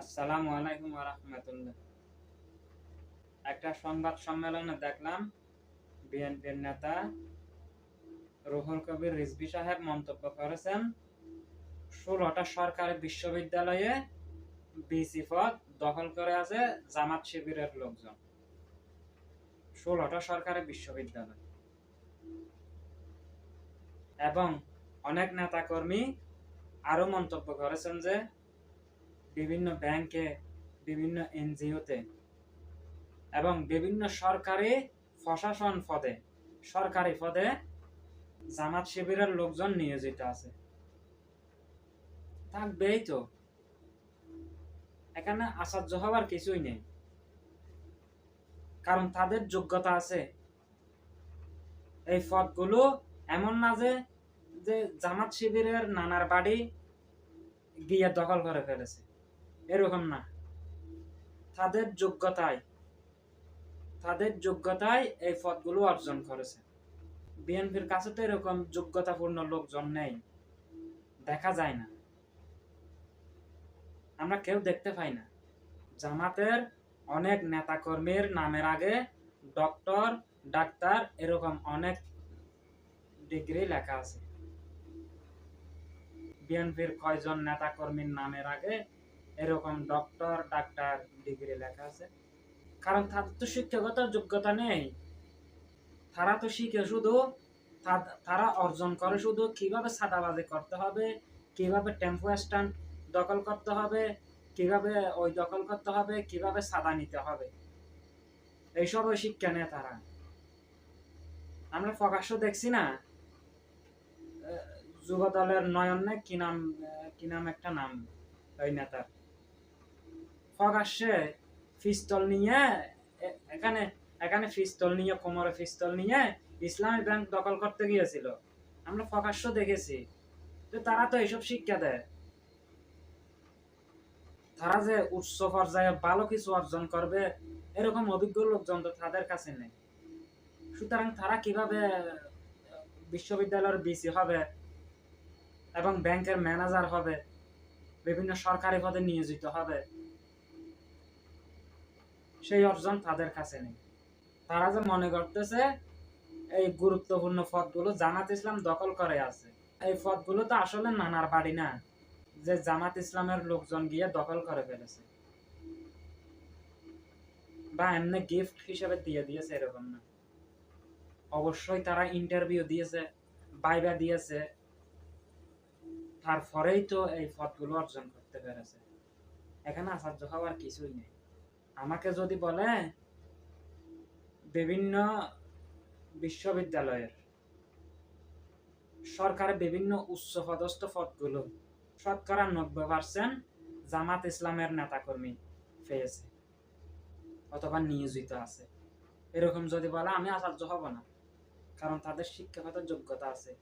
আসসালামু আলাইকুম রাহমাতুল্লাহ একটা সংবাদ সম্মেলনে দেখলাম বিএনপির নেতা রুহুল কবির সাহেব মন্তব্য করেছেন, ষোলোটা সরকারি বিশ্ববিদ্যালয়ে বিসি পদ দখল করে আছে জামাত শিবিরের লোকজন। ষোলোটা সরকারি বিশ্ববিদ্যালয়। এবং অনেক নেতাকর্মী আরও মন্তব্য করেছেন যে বিভিন্ন ব্যাংকে, বিভিন্ন এনজিওতে এবং বিভিন্ন সরকারি প্রশাসন পদে, সরকারি পদে জামাত শিবিরের লোকজন নিয়োজিত আছে। থাকবেই তো। এখানে আশ্চর্য হওয়ার কিছুই নেই। কারণ তাদের যোগ্যতা আছে। এই পদগুলো এমন না যে যে জামাত শিবিরের নানার বাড়ি গিয়ে দখল করে ফেলেছে। এরকম না। তাদের যোগ্যতায় তাদের যোগ্যতায় এই পদগুলো অর্জন করেছে। বিএনপির কাছে তো এরকম যোগ্যতাপূর্ণ লোকজন নেই। দেখা যায় না। আমরা কেউ দেখতে পাই না। জামাতের অনেক নেতাকর্মীর নামের আগে ডক্টর, ডাক্তার এরকম অনেক ডিগ্রি লেখা আছে। বিএনপির কয়জন নেতাকর্মীর নামের আগে এরকম ডক্টর ডাক্তার ডিগ্রি লেখা আছে। কারণ তাদের তো শিক্ষাগত যোগ্যতা নেই। তারা তো শিখে শুধু তারা অর্জন করে শুধু কীভাবে সাদাবাজি করতে হবে, কীভাবে টেম্পো স্ট্যান্ড দখল করতে হবে, কীভাবে ওই দখল করতে হবে, কীভাবে সাদা নিতে হবে। এইসব ওই শিক্ষা নেই তারা। আমরা প্রকাশ্য দেখছি না যুব দলের নয়ন না কি নাম কি নাম একটা নাম, ওই নেতার? প্রকাশ্যে পিস্তল নিয়ে এখানে এখানে পিস্তল নিয়ে, কোমরে পিস্তল নিয়ে ইসলামী ব্যাংক দখল করতে গিয়েছিল। আমরা প্রকাশ্য দেখেছি। তো তারা তো এইসব শিক্ষা দেয়। তারা যে উচ্চ পর্যায়ে ভালো কিছু অর্জন করবে, এরকম অভিজ্ঞ লোকজন তো তাদের কাছে নেই। সুতরাং তারা কীভাবে বিশ্ববিদ্যালয়ের বিসি হবে এবং ব্যাংকের ম্যানেজার হবে, বিভিন্ন সরকারি পদে নিয়োজিত হবে সেই অর্জন তাদের কাছে নেই। তারা যে মনে করতেছে, এই গুরুত্বপূর্ণ পদগুলো জামাত ইসলাম দখল করে আছে। এই পদগুলো তো আসলে নানার বাড়ি না, যে জামাত ইসলামের লোকজন গিয়ে দখল করে ফেলেছে। বা এমনি গিফট হিসেবে দিয়ে দিয়েছে এরকম না। অবশ্যই তারা ইন্টারভিউ দিয়েছে, বাইবা দিয়েছে। তারপরেই তো এই পদগুলো অর্জন করতে পেরেছে। এখানে আশ্চর্য হওয়ার কিছুই নেই। আমাকে যদি বলে বিভিন্ন বিশ্ববিদ্যালয়ের সরকারের বিভিন্ন উচ্চ পদস্থ পদগুলো শতকরা নব্বই পার্সেন্ট জামাত ইসলামের নেতাকর্মী পেয়েছে অথবা নিয়োজিত আছে। এরকম যদি বলে আমি আশ্চর্য হব না, কারণ তাদের শিক্ষাগত যোগ্যতা আছে।